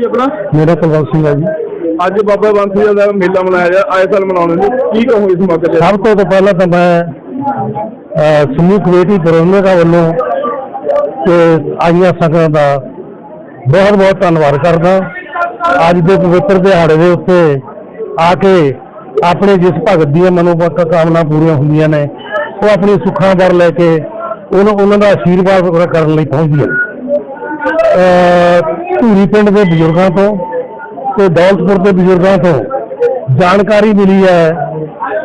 ਜੀ ਆਪਣਾ? ਮੇਰਾ ਕੁਲਵੰਤ ਸਿੰਘ ਹੈ ਜੀ। ਅੱਜ ਬਾਬਾ ਬੰਸੀ ਦਾ ਮੇਲਾ ਮਨਾਇਆ ਜਾ ਆਏ ਸਾਲ ਮਨਾਉਂਦੇ ਨੇ ਕੀ ਕਹੋਗੇ ਇਸ ਮੌਕੇ ਤੇ? ਸਭ ਤੋਂ ਤਾਂ ਪਹਿਲਾਂ ਤਾਂ ਮੈਂ ਸਮੂਹ ਕਮੇਟੀ ਪ੍ਰਬੰਧਕਾਂ ਵੱਲੋਂ ਤੇ ਆਈਆਂ ਸੰਗਤਾਂ ਦਾ ਬਹੁਤ ਬਹੁਤ ਧੰਨਵਾਦ ਕਰਦਾ। ਅੱਜ ਦੇ ਪਵਿੱਤਰ ਦਿਹਾੜੇ ਦੇ ਉੱਤੇ ਆ ਕੇ ਆਪਣੇ ਜਿਸ ਭਗਤ ਦੀਆਂ ਮਨੋਬਤ ਕਾਮਨਾ ਪੂਰੀਆਂ ਹੁੰਦੀਆਂ ਨੇ ਉਹ ਆਪਣੀ ਸੁੱਖਾਂ ਵਰ ਲੈ ਕੇ ਉਹਨਾਂ ਉਹਨਾਂ ਦਾ ਆਸ਼ੀਰਵਾਦ ਕਰਨ ਲਈ ਅਹ, ਧੂਰੀ ਪਿੰਡ ਦੇ ਬਜ਼ੁਰਗਾਂ ਤੋਂ ਤੇ ਦੌਲਤਪੁਰ ਦੇ ਬਜ਼ੁਰਗਾਂ ਤੋਂ ਜਾਣਕਾਰੀ ਮਿਲੀ ਹੈ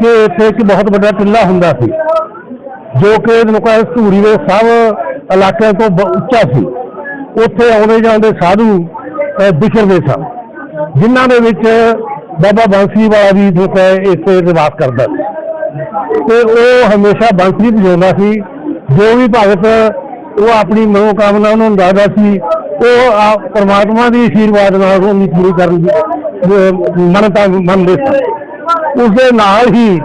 ਕਿ ਇੱਥੇ ਇੱਕ ਬਹੁਤ ਵੱਡਾ ਟਿੱਲਾ ਹੁੰਦਾ ਸੀ ਜੋ ਕਿ ਲੋਕਾਂ ਧੂਰੀ ਦੇ ਸਭ ਇਲਾਕਿਆਂ ਤੋਂ ਬ- ਉੱਚਾ ਸੀ। ਉੱਥੇ ਆਉਂਦੇ ਜਾਂਦੇ ਸਾਧੂ ਅਹ, ਸਨ ਜਿਨ੍ਹਾਂ ਦੇ ਵਿੱਚ ਬਾਬਾ ਬਾਂਸੀ ਵਾਲਾ ਵੀ ਜੋ ਹੈ ਇੱਥੇ ਨਿਵਾਸ ਕਰਦਾ ਸੀ। ਤੇ ਉਹ ਹਮੇਸ਼ਾ ਬਾਂਸੀ ਵਜਾਉਂਦਾ ਸੀ ਜੋ ਵੀ ਭਗਤ ਉਹ ਆਪਣੀ ਮਨੋਕਾਮਨਾ ਨੂੰ ਦੱਸਦਾ ਸੀ ਉਹ ਆ- ਪ੍ਰਮਾਤਮਾ ਦੀ ਆਸ਼ੀਰਵਾਦ ਨਾਲ ਉਹਨੂੰ ਪੂਰੀ ਕਰਨ ਦੀ ਅਹ, ਮੰਨਦੇ ਸਨ ਉਸ ਦੇ ਨਾਲ ਹੀ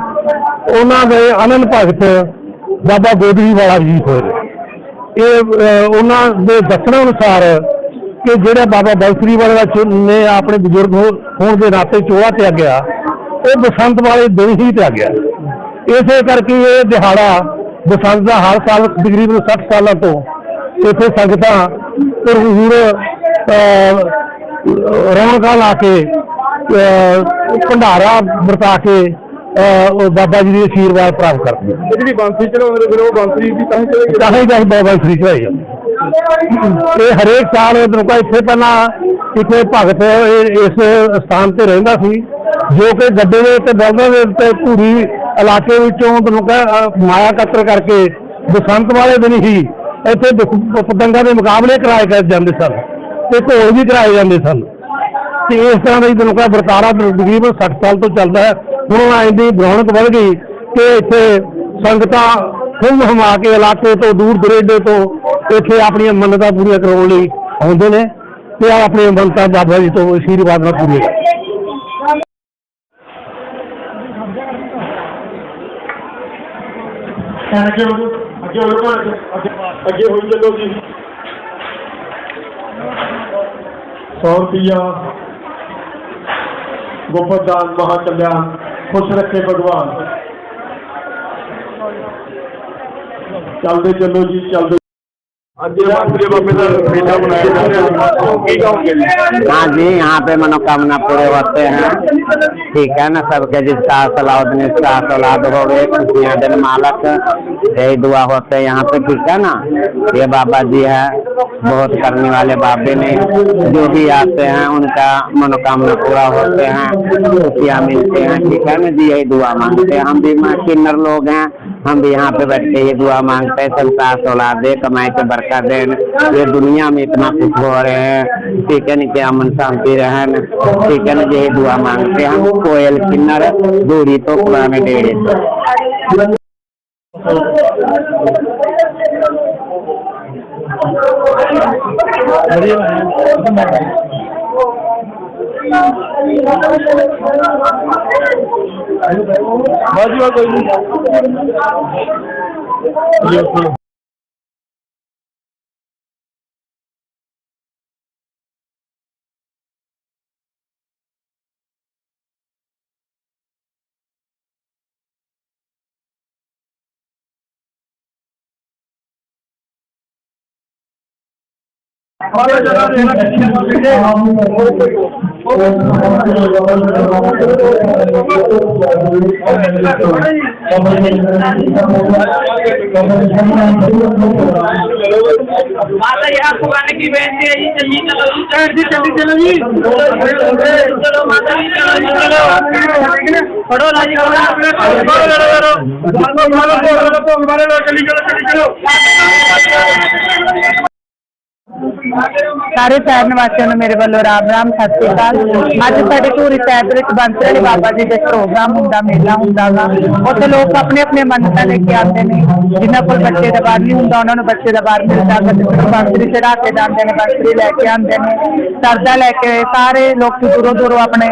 ਉਹਨਾਂ ਦੇ ਅਨੰਦ ਭਗਤ ਬਾਬਾ ਗੋਦਰੀ ਵਾਲਾ ਜੀ ਹੋਏ। ਇਹ ਉਹਨਾਂ ਦੇ ਦੱਸਣ ਅਨੁਸਾਰ ਕਿ ਜਿਹੜਾ ਬਾਬਾ ਬਲਸਰੀ ਵਾਲਾ ਚ- ਨੇ ਆਪਣੇ ਬਜ਼ੁਰਗ ਹੋ- ਹੋਣ ਦੇ ਨਾਤੇ ਚੋਹਾ ਤੇ ਗਿਆ ਉਹ ਬਸੰਤ ਵਾਲੇ ਦਿਨ ਹੀ ਤੇ ਆ ਗਿਆ। ਇਸੇ ਕਰਕੇ ਇਹ ਦਿਹਾੜਾ ਬਸੰਤ ਦਾ ਹਰ ਸਾਲ ਤਕਰੀਬਨ 60 ਸਾਲਾਂ ਤੋਂ ਇੱਥੇ ਸੰਗਤਾਂ ਭਰਪੂਰ ਰੌਣਕਾਂ ਲਾ ਕੇ ਭੰਡਾਰਾ ਵਰਤਾ ਕੇ ਬਾਬਾ ਜੀ ਦੀ ਆਸ਼ੀਰਵਾਦ ਪ੍ਰਾਪਤ ਕਰਦੇ ਜਿਹੜੀ ਬੰਸੀ ਚੜਾਉਂਦੇ ਫਿਰ ਉਹ ਬੰਸੀ ਵੀ ਤਾਂ ਹੀ ਚੜਾਈ ਚਾਹੇ ਜਸ ਬਾਬਾ ਸ੍ਰੀ ਚੜਾਈ ਇਹ ਹਰੇਕ ਸਾਲ ਲੋਕਾਂ ਇੱਥੇ ਪਹਿਲਾਂ ਇੱਥੇ ਭਗਤ ਇਸ ਸਥਾਨ ਤੇ ਰਹਿੰਦਾ ਸੀ ਜੋ ਕਿ ਗੱਡੇ ਦੇ ਉੱਤੇ ਬਲਦਾਂ ਦੇ ਉੱਤੇ ਧੂਰੀ ਇਲਾਕੇ ਵਿੱਚੋਂ ਲੋਕਾਂ ਮਾਇਆ ਕਤਰ ਕਰਕੇ ਬਸੰਤ ਵਾਲੇ ਦਿਨ ਹੀ ਇੱਥੇ ਪ- ਪਤੰਗਾਂ ਦੇ ਮੁਕਾਬਲੇ ਕਰਾਏ ਗਏ ਜਾਂਦੇ ਸਨ ਤੇ ਢੋਲ ਵੀ ਕਰਾਏ ਜਾਂਦੇ ਸਨ। ਤੇ ਇਸ ਤਰ੍ਹਾਂ ਦਾ ਹੀ ਲੋਕਾਂ ਦਾ ਵਰਤਾਰਾ ਤਕਰੀਬਨ 60 ਸਾਲ ਤੋਂ ਚੱਲਦਾ ਹੈ। ਹੁਣ ਦੀ ਰੌਣਕ ਵੱਧ ਗਈ ਕਿ ਇੱਥੇ ਸੰਗਤਾਂ ਖੁੰਮ ਹਮਾ ਕੇ ਇਲਾਕੇ ਤੋਂ ਦੂਰ ਦਰੇਡੇ ਤੋਂ ਇੱਥੇ ਆਪਣੀਆਂ ਮੰਨਤਾਂ ਪੂਰੀਆਂ ਕਰਾਉਣ ਲਈ ਆਉਂਦੇ ਨੇ ਤੇ ਆਪਣੀਆਂ ਮੰਨਤਾਂ ਬਾਬਾ ਜੀ ਤੋਂ ਆਸ਼ੀਰਵਾਦ ਨਾਲ ਪੂਰੀਆਂ ਕਰਦੇ ਅੱਗੇ ਅੱਗੇ ਹੋ ਅੱਗੇ ਅੱਗੇ ਹੋਈ ਚੱਲੋ ਜੀ 100 ਰੁਪਿਆ ਗੋਪਤ ਦਾਨ ਮਹਾ ਕਲਿਆਣ ਖੁਸ਼ ਰੱਖੇ ਭਗਵਾਨ ਚੱਲਦੇ ਚੱਲੋ ਜੀ हाँ जी, यहाँ पे मनोकामना पूरे होते हैं। ठीक है ना सबके, जिसका सलाउद्दीन इसका औलाद हो गए, खुशियाँ दिन मालक, यही दुआ होते हैं यहाँ पे, ठीक है ना? ये बाबा जी है, बहुत करने वाले बाबे ने, जो भी आते हैं, उनका मनोकामना पूरा होते हैं, खुशियाँ मिलते हैं, ठीक है ना जी? यही दुआ मांगते हैं। हम भी माँ किन्नर लोग हैं हम भी यहाँ पे बैठ के ये दुआ मांगते हैं सबका औलाद दे कमाई के बरकत दे ये दुनिया में इतना कुछ हो रहे हैं ठीक है ना कि अमन शांति रहे न ठीक है ना यही दुआ मांगते हैं हम कोयल किन्नर दूरी तो पुराने डेरे से ਬਾਜੀ ਕੋਈ ਨਹੀਂ माता यहाँ पुराने की बेनती है जी चलिए चलो जी चलिए चलिए चलो जी चलो माता जी चलो जी चलो पढ़ो ना जी ਸਾਰੇ ਸ਼ਹਿਰ ਨਿਵਾਸੀਆਂ ਨੂੰ ਮੇਰੇ ਵੱਲੋਂ ਰਾਮ ਰਾਮ, ਸਤਿ ਸ਼੍ਰੀ ਅਕਾਲ। ਅੱਜ ਸਾਡੇ ਧੂਰੀ ਸਾਹਿਬ ਵਿੱਚ ਬੰਸਲ ਵਾਲੇ ਬਾਬਾ ਜੀ ਦੇ ਪ੍ਰੋਗਰਾਮ ਹੁੰਦਾ, ਮੇਲਾ ਹੁੰਦਾ ਗਾ ਉੱਥੇ ਲੋਕ ਆਪਣੇ ਆਪਣੇ ਮੰਨਤਾਂ ਲੈ ਕੇ ਆਉਂਦੇ ਨੇ। ਜਿਨ੍ਹਾਂ ਕੋਲ ਬੱਚੇ ਦਾ ਬਾਰ ਨਹੀਂ ਹੁੰਦਾ, ਉਹਨਾਂ ਨੂੰ ਬੱਚੇ ਦਾ ਬਾਰ ਮਿਲਦਾ ਕਦੇ ਬੰਸਰੀ ਚੜਾ ਕੇ ਜਾਂਦੇ ਨੇ ਬੰਸਰੀ ਲੈ ਕੇ ਆਉਂਦੇ ਨੇ। ਸਰਦਾ ਲੈ ਕੇ ਸਾਰੇ ਲੋਕ ਦੂਰੋਂ ਦੂਰੋਂ ਆਪਣੇ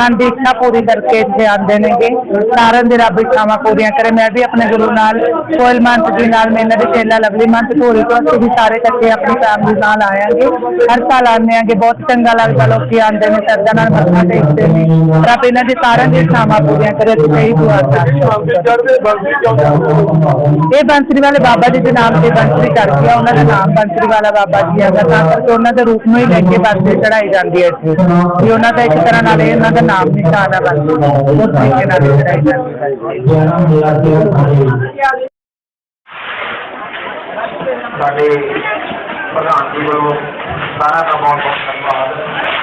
ਮਨ ਦੀ ਇੱਛਾ ਪੂਰੀ ਕਰਕੇ ਇੱਥੇ ਆਉਂਦੇ ਨੇਗੇ। ਸਾਰਿਆਂ ਦੀ ਰੱਬ ਇੱਛਾਵਾਂ ਪੂਰੀਆਂ ਕਰੇ। ਮੈਂ ਵੀ ਆਪਣੇ ਗੁਰੂ ਨਾਲ ਕੋਇਲ ਮੰਤ ਜੀ ਨਾਲ ਮੈਂ ਇਹਨਾਂ ਦੇ ਚੇਲਾ ਲਵਲੀ ਮੰਤ ਧੂਰੀ ਤੋਂ ਅਸੀਂ ਵੀ ਸਾਰੇ ਇਕੱਠੇ ਆਪਣੀ ਫੈਮਿਲੀ ਨਾਲ ਨਾਲ ਆਵਾਂਗੇ ਹਰ ਸਾਲ ਆਉਂਦੇ ਆਂਗੇ ਬਹੁਤ ਚੰਗਾ ਲੱਗਦਾ ਲੋਕੀ ਆਉਂਦੇ ਨੇ ਸਰਦਾ ਨਾਲ ਮੱਥਾ ਟੇਕਦੇ ਨੇ ਰੱਬ ਇਹਨਾਂ ਦੀ ਸਾਰਿਆਂ ਦੀ ਇੱਛਾਵਾਂ ਪੂਰੀਆਂ ਕਰੇ ਤੇ ਇਹੀ ਦੁਆ ਕਰਦੇ ਬੰਸੀ ਚੜ੍ਹਦੇ ਬੰਸੀ ਕਿਉਂ ਇਹ ਬੰਸਰੀ ਵਾਲੇ ਬਾਬਾ ਜੀ ਦੇ ਨਾਮ ਤੇ ਬੰਸਰੀ ਕਰਕੇ ਆ ਉਹਨਾਂ ਦਾ ਨਾਮ ਬੰਸਰੀ ਵਾਲਾ ਬਾਬਾ ਜੀ ਹੈਗਾ ਤਾਂ ਕਰਕੇ ਉਹਨਾਂ ਦੇ ਰੂਪ ਨੂੰ ਹੀ ਲੈ ਕੇ ਬੰਸਰੀ ਚੜਾਈ ਜਾਂਦੀ ਹੈ ਇੱਥੇ ਵੀ ਉਹਨਾਂ ਦਾ ਇੱਕ ਤਰ੍ਹਾਂ ਨਾਲ ਇਹ ਉਹਨਾਂ ਦਾ ਨਾਮ ਨਿਸ਼ਾਨ ਹੈ ਬੰਸਰੀ ਉਸ ਤਰੀਕੇ ਨਾਲ ਇਹ ਚੜਾਈ ਜਾਂਦੀ ਹੈ ਸਾਡੇ ਪ੍ਰਧਾਨ ਜੀ ਵੱਲੋਂ ਸਾਰਾ ਦਾ ਬਹੁਤ ਬਹੁਤ ਧੰਨਵਾਦ।